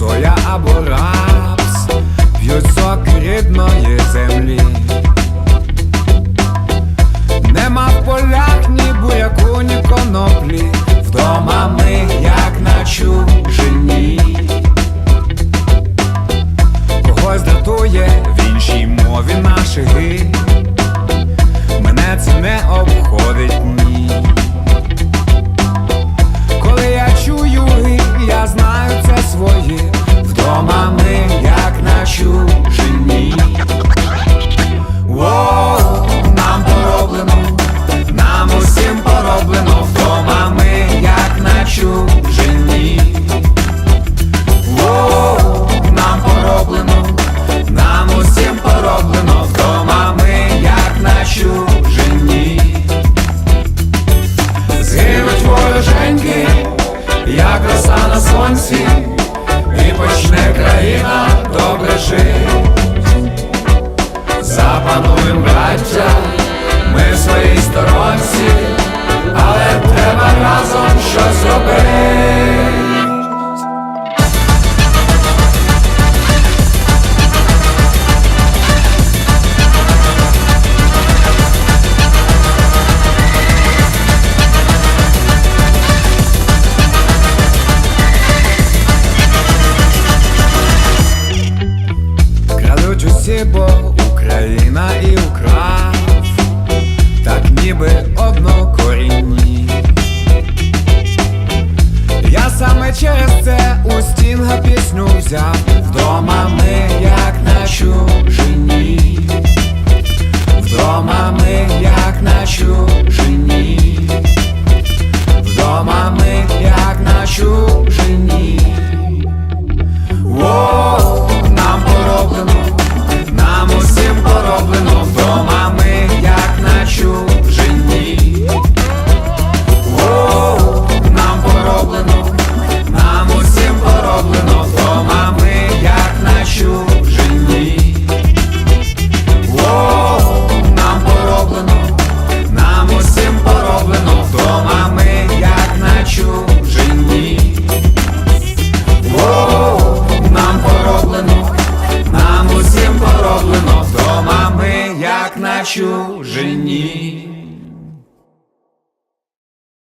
соя або рапс, п'ють сок рідної землі. Нема в полях ні буряку, ні коноплі, вдома ми, як на чужині. Когось дратує в іншій мові наші ги. Мене це не обходить. бо Україна і Украв, так ніби однокорінні. Я саме через це у стінга пісню взяв вдома ми, як на чужині, вдома ми, як на чужині, вдома ми, як на чужині. чужині.